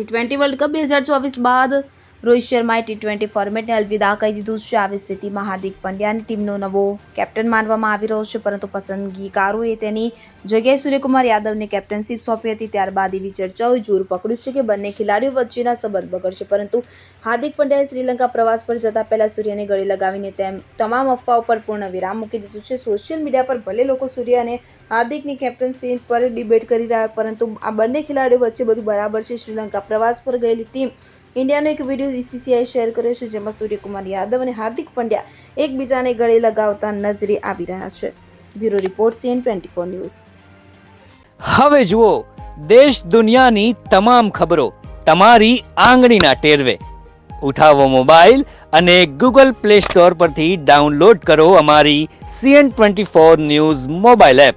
T twenty world cup બે હજાર ચોવીસ બાદ રોહિત શર્માએ ટી ટ્વેન્ટી ફોર્મેટને અલવિદા કહી દીધું છે. આવી સ્થિતિમાં હાર્દિક પંડ્યાની ટીમનો નવો કેપ્ટન માનવામાં આવી રહ્યો છે, પરંતુ પસંદગીકારોએ તેની જગ્યાએ સૂર્યકુમાર યાદવને કેપ્ટનશીપ સોંપી હતી. ત્યારબાદ એવી ચર્ચાઓએ જોર પકડ્યું છે કે બંને ખેલાડીઓ વચ્ચેના સંબંધ બગડશે, પરંતુ હાર્દિક પંડ્યાએ શ્રીલંકા પ્રવાસ પર જતા પહેલા સૂર્યને ગળે લગાવીને તેમ તમામ અફવાઓ પર પૂર્ણ વિરામ મૂકી દીધું છે. સોશિયલ મીડિયા પર ભલે લોકો સૂર્ય અને હાર્દિકની કેપ્ટનશીપ પર ડિબેટ કરી રહ્યા પરંતુ આ બંને ખેલાડીઓ વચ્ચે બધું બરાબર છે. શ્રીલંકા પ્રવાસ પર ગયેલી ટીમ ઇન્ડિયાનો એક વીડિયો બીસીસીઆઈ શેર કર્યો છે, જેમાં સૂર્યકુમાર યાદવ અને હાર્દિક પંડ્યા એકબીજાને ગળે લગાવતા નજરે આવી રહ્યા છે. Bureau report CN twenty four news. હવે જુઓ, દેશ દુનિયાની તમામ ખબરો તમારી આંગળીના ટેરવે. ઉઠાવો મોબાઈલ અને ગૂગલ પ્લે સ્ટોર પરથી ડાઉનલોડ કરો અમારી CN twenty four news mobile app.